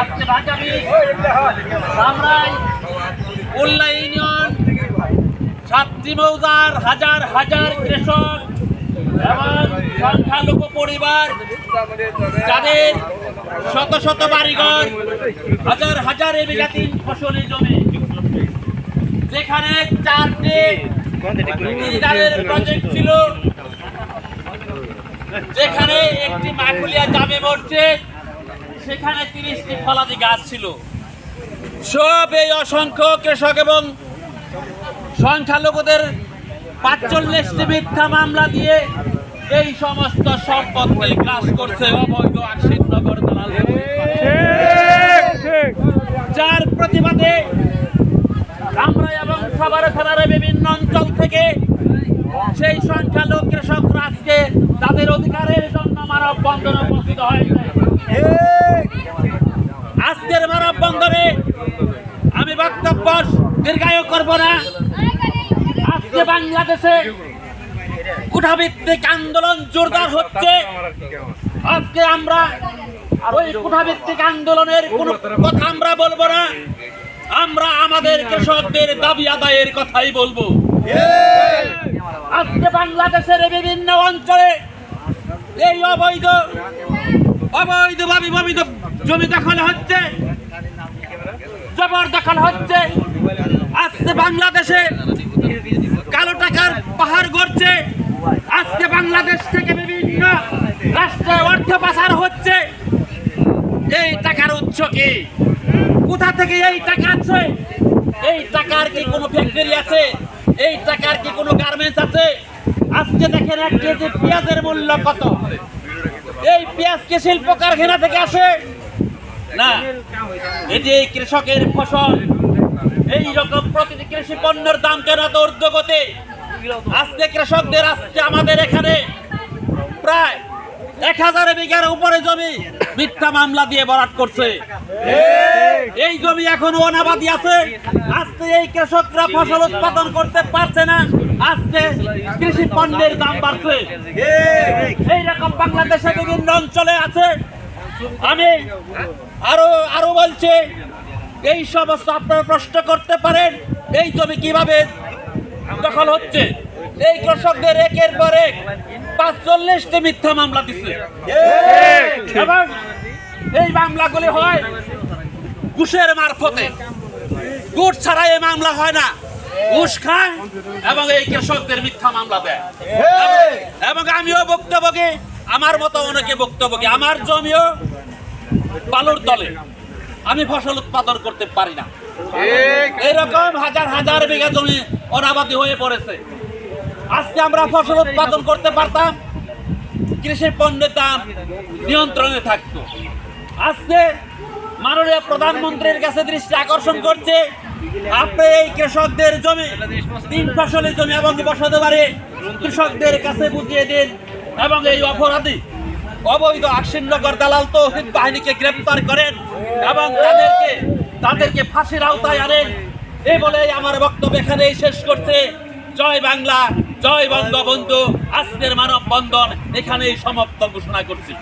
আজকে ঢাকাবি ধামরাই উল্লা ইউনিয়ন ছাত্রী মৌজার হাজার হাজার কৃষক এবং সংখ্যালঘু পরিবার, যাদের শত শত বাড়িঘর, হাজার হাজার বিঘাতিন ফসলি জমি। যেখানে চারটি প্রজেক্ট ছিল। যেখানে একটি মাকুলিয়া জামে মরছে সেখানে তিরিশটি ফলাদি গাছ ছিল। সব এই অসংখ্য কৃষক এবং সংখ্যালঘুদের পাঁচচল্লিশটি মিথ্যা মামলা দিয়ে এই সমস্ত সম্পদকে গ্রাস করছে অবৈধ আশিনগর দালাল যার প্রতিবাদে আমরা এবং সবার থানার বিভিন্ন অঞ্চল থেকে সেই সংখ্যালঘু কৃষকরা আজকে তাদের অধিকারের জন্য মানব বন্ধনে উপস্থিত হয়েছে আজকের মানব বন্ধনে আমি বক্তব্য দীর্ঘায়ু করব না। আজকে বাংলাদেশে কুঠাভিত্তিক আন্দোলন জোরদার হচ্ছে। আজকে আমরা ওই কুঠাভিত্তিক আন্দোলনের কোন কথা আমরা বলব না। আমরা আমাদের কৃষকদের দাবি আদায়ের কথাই বলব। আজকে বাংলাদেশের বিভিন্ন অঞ্চলে এই অবৈধ অবৈধ জমি দখল হচ্ছে। জবর দখল হচ্ছে। আজকে বাংলাদেশে কালো টাকার পাহাড় গড়ছে। আজকে বাংলাদেশ থেকে বিভিন্ন রাষ্ট্রে অর্থ পাচার হচ্ছে। এই টাকার উৎস কি? কোথা থেকে এই টাকা আছে এই টাকার কি কোনো ফ্যাক্টরি আছে? এই টাকার কি কোনো গার্মেন্টস আছে? আজকে দেখেন এক কেজি পেঁয়াজের মূল্য কত? এই পেঁয়াজ কি শিল্প কারখানা থেকে আসে? না এই যে কৃষকের ফসল এই রকম প্রতিটি কৃষি পণ্যের দাম কেন ঊর্ধ্বগতি আজকে কৃষকদের আজকে আমাদের এখানে প্রায় এক হাজার বিঘার উপরে জমি মিথ্যা মামলা দিয়ে বরাট করছে। এই জমি এখন অনাবাদি আছে। আজকে এই কৃষকরা ফসল উৎপাদন করতে পারছে না। আজকে কৃষি পণ্যের দাম বাড়ছে। এইরকম বাংলাদেশে বিভিন্ন অঞ্চলে আছে। আমি আরও আরও বলছে এই সমস্ত আপনারা প্রশ্ন করতে পারেন এই জমি কীভাবে দখল হচ্ছে? এই কৃষকদের একের পর এক পাঁচচল্লিশটি মিথ্যা মামলা দিচ্ছে এবং এই মামলাগুলি হয় ঘুষের মারফতে। ঘুষ ছাড়া এই মামলা হয় না। ঘুষ খায় এবং এই কৃষকদের মিথ্যা মামলা দেয়। এবং- এবং আমিও বক্তব্যকে আমার মতো অনেকে বক্তব্যকে আমার জমিও বালুর তলে আমি ফসল উৎপাদন করতে পারি না। এরকম হাজার হাজার বিঘা জমি অনাবাদি হয়ে পড়েছে। আজকে আমরা ফসল উৎপাদন করতে পারতাম কৃষি পণ্যের দাম নিয়ন্ত্রণে থাকতো। আজকে মাননীয় প্রধানমন্ত্রীর কাছে দৃষ্টি আকর্ষণ করছে আপনি এই কৃষকদের জমি তিন ফসলের জমি এবং বসাতে পারে কৃষকদের কাছে বুঝিয়ে দিন এবং এই অপরাধী অবৈধ আশ্বিনগর দালাল তৌহিদ বাহিনীকে গ্রেপ্তার করেন এবং তাদেরকে তাদেরকে ফাঁসির আওতায় আনেন। এই বলে আমার বক্তব্য এখানেই শেষ করছে। জয় বাংলা, জয় বঙ্গবন্ধু। আজকের মানব বন্ধন এখানেই সমাপ্ত ঘোষণা করছি।